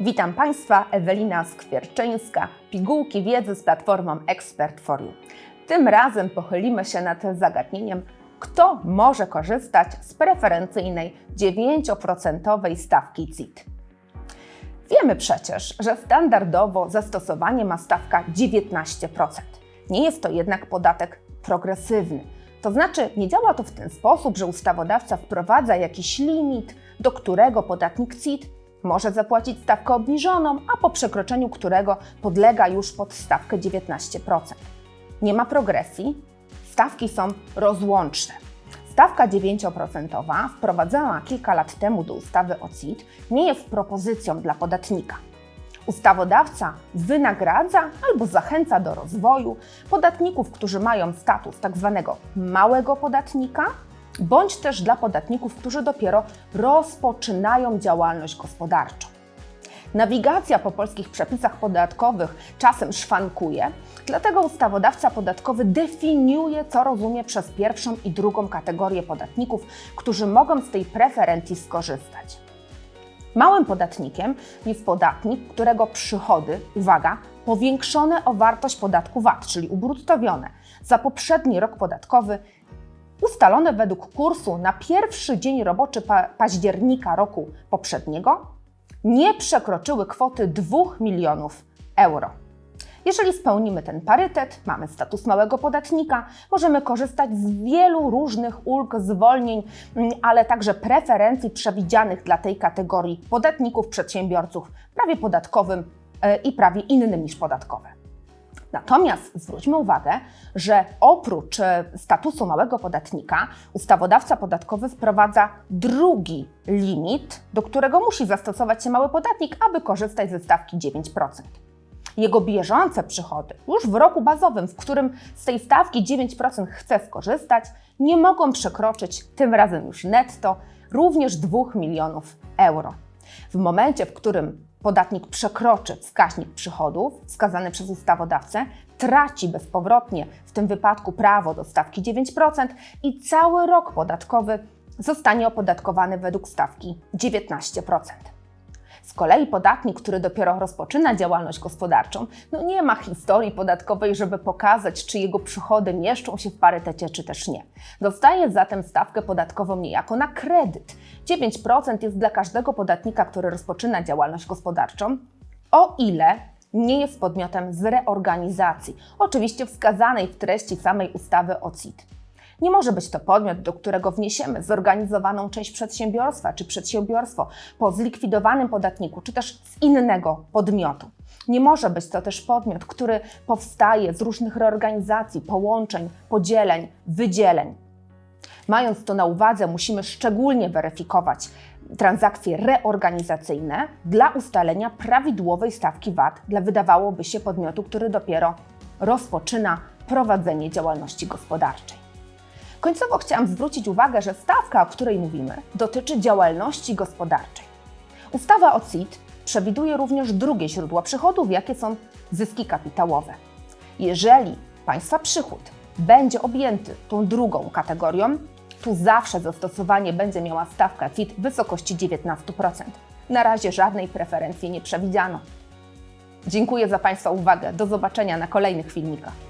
Witam Państwa, Ewelina Skwierczyńska, pigułki wiedzy z platformą Expert for You. Tym razem pochylimy się nad zagadnieniem, kto może korzystać z preferencyjnej 9% stawki CIT. Wiemy przecież, że standardowo zastosowanie ma stawka 19%. Nie jest to jednak podatek progresywny. To znaczy, nie działa to w ten sposób, że ustawodawca wprowadza jakiś limit, do którego podatnik CIT może zapłacić stawkę obniżoną, a po przekroczeniu którego podlega już pod stawkę 19%. Nie ma progresji, stawki są rozłączne. Stawka 9% wprowadzona kilka lat temu do ustawy o CIT nie jest propozycją dla podatnika. Ustawodawca wynagradza albo zachęca do rozwoju podatników, którzy mają status tzw. małego podatnika, bądź też dla podatników, którzy dopiero rozpoczynają działalność gospodarczą. Nawigacja po polskich przepisach podatkowych czasem szwankuje, dlatego ustawodawca podatkowy definiuje, co rozumie przez pierwszą i drugą kategorię podatników, którzy mogą z tej preferencji skorzystać. Małym podatnikiem jest podatnik, którego przychody, uwaga, powiększone o wartość podatku VAT, czyli ubruttowione, za poprzedni rok podatkowy ustalone według kursu na pierwszy dzień roboczy pa października roku poprzedniego nie przekroczyły kwoty 2 milionów euro. Jeżeli spełnimy ten parytet, mamy status małego podatnika, możemy korzystać z wielu różnych ulg, zwolnień, mm, ale także preferencji przewidzianych dla tej kategorii podatników, przedsiębiorców prawie podatkowym e, i prawie innym niż podatkowe. Natomiast zwróćmy uwagę, że oprócz e, statusu małego podatnika, ustawodawca podatkowy wprowadza drugi limit, do którego musi zastosować się mały podatnik, aby korzystać ze stawki 9%. Jego bieżące przychody już w roku bazowym, w którym z tej stawki 9% chce skorzystać, nie mogą przekroczyć tym razem już netto również 2 milionów euro. W momencie, w którym podatnik przekroczy wskaźnik przychodów wskazany przez ustawodawcę, traci bezpowrotnie w tym wypadku prawo do stawki 9% i cały rok podatkowy zostanie opodatkowany według stawki 19%. Z kolei podatnik, który dopiero rozpoczyna działalność gospodarczą, no nie ma historii podatkowej, żeby pokazać, czy jego przychody mieszczą się w parytecie, czy też nie. Dostaje zatem stawkę podatkową niejako na kredyt. 9% jest dla każdego podatnika, który rozpoczyna działalność gospodarczą, o ile nie jest podmiotem z reorganizacji, oczywiście wskazanej w treści samej ustawy o CIT. Nie może być to podmiot, do którego wniesiemy zorganizowaną część przedsiębiorstwa czy przedsiębiorstwo po zlikwidowanym podatniku, czy też z innego podmiotu. Nie może być to też podmiot, który powstaje z różnych reorganizacji, połączeń, podzieleń, wydzieleń. Mając to na uwadze, musimy szczególnie weryfikować transakcje reorganizacyjne dla ustalenia prawidłowej stawki VAT dla wydawałoby się podmiotu, który dopiero rozpoczyna prowadzenie działalności gospodarczej. Końcowo chciałam zwrócić uwagę, że stawka, o której mówimy, dotyczy działalności gospodarczej. Ustawa o CIT przewiduje również drugie źródła przychodów, jakie są zyski kapitałowe. Jeżeli Państwa przychód będzie objęty tą drugą kategorią, tu zawsze zastosowanie będzie miała stawka CIT w wysokości 19%. Na razie żadnej preferencji nie przewidziano. Dziękuję za Państwa uwagę. Do zobaczenia na kolejnych filmikach.